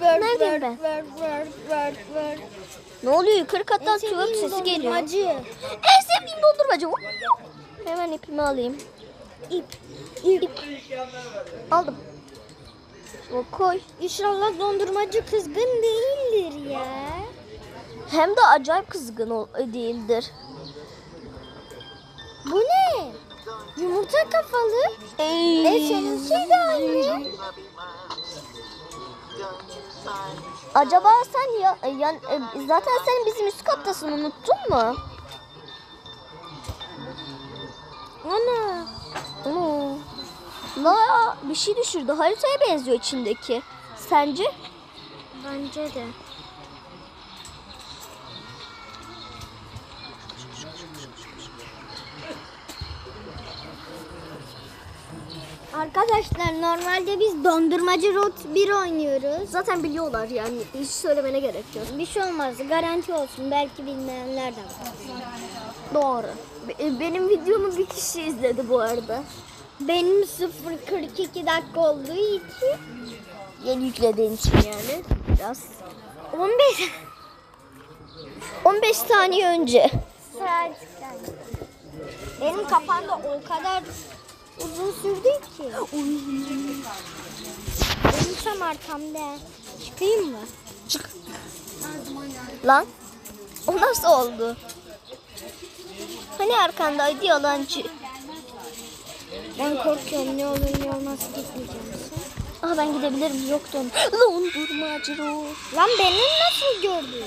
ver, Neredeyim ver, ben? ver, ver, ver, ver. Ne oluyor? Yukarı kattan sevdiğim sesi geliyor. En sevdiğim dondurmacı. Hemen ipimi alayım. İp, ip. Aldım. O koy. İnşallah dondurmacı kızgın değildir ya. Hem de acayip kızgın değildir. Bu ne? Yumurta kafalı. Ey. E seninki de aynı. Acaba sen ya, yani e, zaten sen bizim üst kattasın unuttun mu? Ana. Oo. La bir şey düşürdü. Haritaya benziyor içindeki. Sence? Bence de. Arkadaşlar normalde biz dondurmacı rot 1 oynuyoruz. Zaten biliyorlar yani hiç söylemene gerek yok. Bir şey olmaz garanti olsun belki bilmeyenler de var. Doğru. Be- e, Benim videomu bir kişi izledi bu arada. Benim 0.42 dakika olduğu için Yeni yüklediğin için yani. Biraz. 15 15 saniye önce. Benim kafamda o kadar uzun sürdü ki. Benim tam arkamda. Çıkayım mı? Çık. Lan. O nasıl oldu? Hani arkandaydı yalancı. Ben korkuyorum ne olur ne olmaz gitmeyeceğim. Aha ben gidebilirim. Yok dön. Dondurmacı ruh. Lan beni nasıl gördün?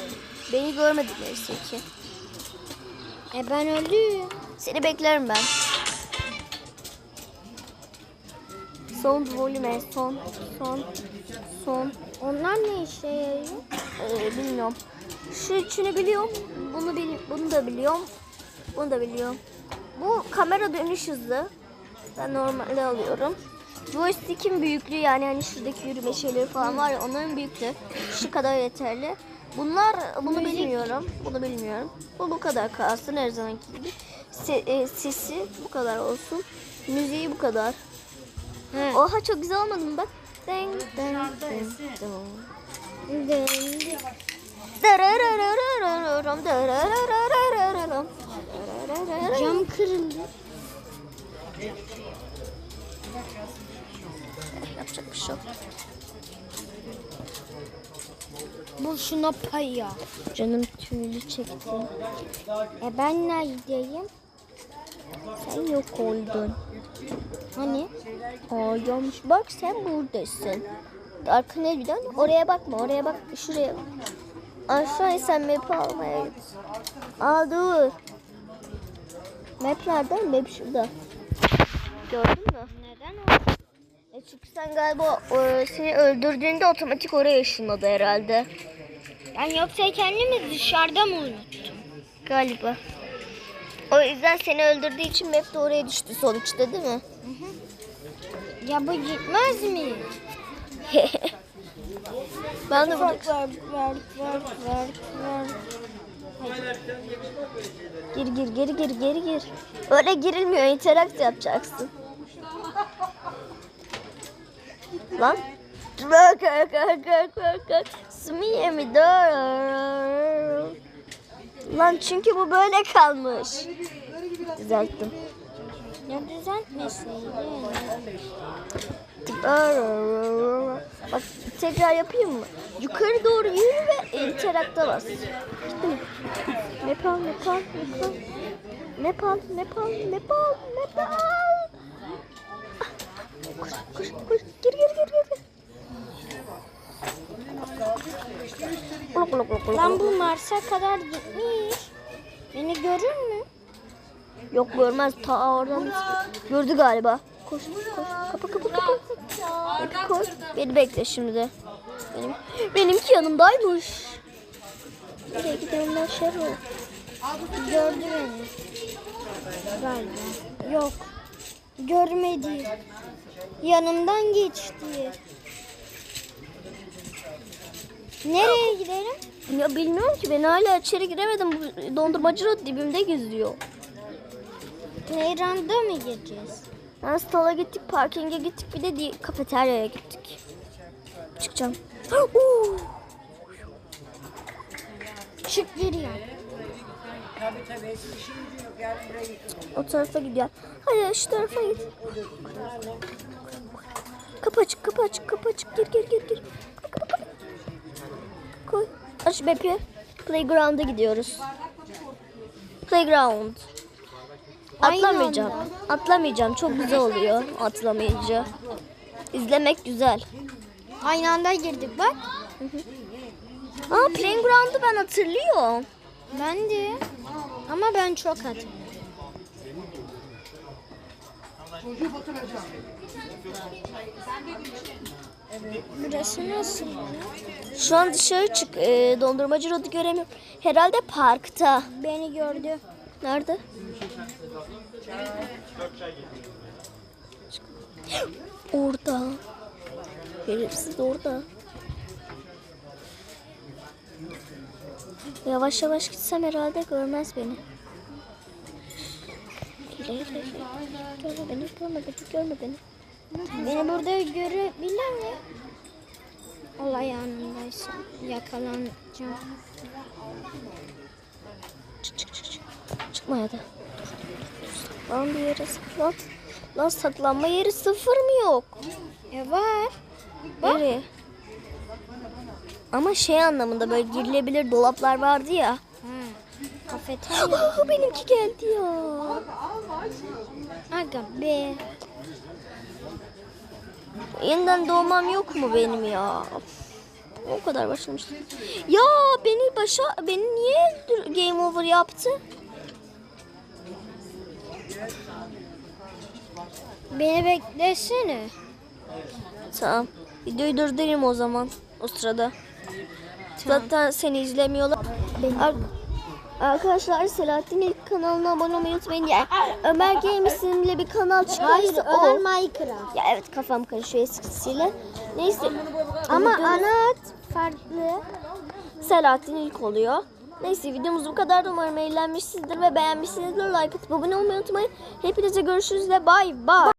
Beni görmedi neyse ki. E ben öldüm. Seni beklerim ben. Sound volume son son son Onlar ne işe yarıyor? ee, bilmiyorum. Şu üçünü biliyorum. Bunu bil, bunu da biliyorum. Bunu da biliyorum. Bu kamera dönüş hızı. Ben normalde alıyorum. Joystick'in büyüklüğü yani hani şuradaki yürüme şeyleri falan var ya onların büyüklüğü şu kadar yeterli. Bunlar bunu bilmiyorum. Bunu bilmiyorum. Bu bu kadar kalsın her zamanki gibi. Se- e, sesi bu kadar olsun. Müziği bu kadar. He. Oha çok güzel olmadı mı bak. Ding, ding, ding, dong. Darararararam. Cam kırıldı. Yapacak bir şey yok. Boşuna pay ya. Canım tüylü çekti. E ben neredeyim? Sen yok oldun. Hani? Aa yanlış. Bak sen buradasın. Arkana bir dön. Oraya bakma. Oraya bak. Şuraya. Aşağı sen map almaya git. Aa dur. Map nerede? Map şurada. Gördün mü? Neden o? E çünkü sen galiba e, seni öldürdüğünde otomatik oraya ışınladı herhalde. Ben yoksa kendimi dışarıda mı unuttum? Galiba. O yüzden seni öldürdüğü için de oraya düştü sonuçta değil mi? Ya bu gitmez mi? ben de burada... Ver, ver, ver, ver, ver. Gir gir geri gir geri gir. Öyle girilmiyor interakt yapacaksın. Lan. Bak bak bak bak bak. Smiye mi dur? Lan çünkü bu böyle kalmış. Düzelttim. Ya düzeltmeseydin. Bak tekrar yapayım mı? Yukarı doğru yürü ve interakta bas. Nepal, Nepal, Nepal. Nepal, Nepal, Nepal, Nepal. Koş, koş, koş. Gir, gir, gir, gir. Uluk, uluk, uluk, uluk, Lan bu Mars'a kadar gitmiş. Beni görür mü? Yok görmez. Ta oradan gördü galiba. Koş, koş. Kapa, kapa, kapa. Hadi koş. Beni bekle şimdi. Benim, benimki yanımdaymış. Nereye lan Şero? Gördü beni. Galiba. Yok. Görmedi. Yanımdan geçti. Nereye gidelim? Ya bilmiyorum ki ben hala içeri giremedim. Bu dondurmacı dibimde geziyor. Meyranda mı gireceğiz? Yani stala gittik, parkinge gittik, bir de di- kafeteryaya gittik. Çıkacağım. Oo, Çık git. o tarafa gidiyor. Hadi şu tarafa git. Kapı açık, kapı açık, kapı açık. Gir, gir, gir, gir. Kapı, kapı. Koy. Aç Bepi. Playground'a gidiyoruz. Playground. Atlamayacağım. Atlamayacağım. Çok güzel oluyor atlamayınca. İzlemek güzel. Aynı anda girdik bak. Aa Playground'u ben hatırlıyorum. Ben de. Ama ben çok hatırlıyorum. Burası nasıl? Şu an dışarı çık. Ee, dondurmacı Rod'u göremiyorum. Herhalde parkta. Beni gördü. Nerede? Orada. Herifsiz orada. Yavaş yavaş gitsem herhalde görmez beni. Beni, görme beni, görme beni. Beni burada görebilir mi? Olay anındaysa yakalanacağım. Çık çık çık. çık. Çıkma ya da. Lan bir yere saklan. Lan saklanma yeri sıfır mı yok? E var. Nereye? Ama şey anlamında böyle girilebilir dolaplar vardı ya. Kafeterya. Benimki geldi ya. Aga be. Yeniden doğmam yok mu benim ya? O kadar başlamıştım. Ya beni başa beni niye game over yaptı? Beni beklesene. Tamam. Videoyu durdurayım o zaman o sırada. Zaten seni izlemiyorlar. Ar- Arkadaşlar Selahattin ilk kanalına abone olmayı unutmayın. Ya, Ömer Games isimli bir kanal çıkarsa o. Ömer Minecraft. Ya evet kafam karışıyor eskisiyle. Neyse. Ama ana farklı. Selahattin ilk oluyor. Neyse videomuz bu kadar. Umarım eğlenmişsinizdir ve beğenmişsinizdir. Like atıp abone olmayı unutmayın. Hepinize görüşürüz ve bay bay.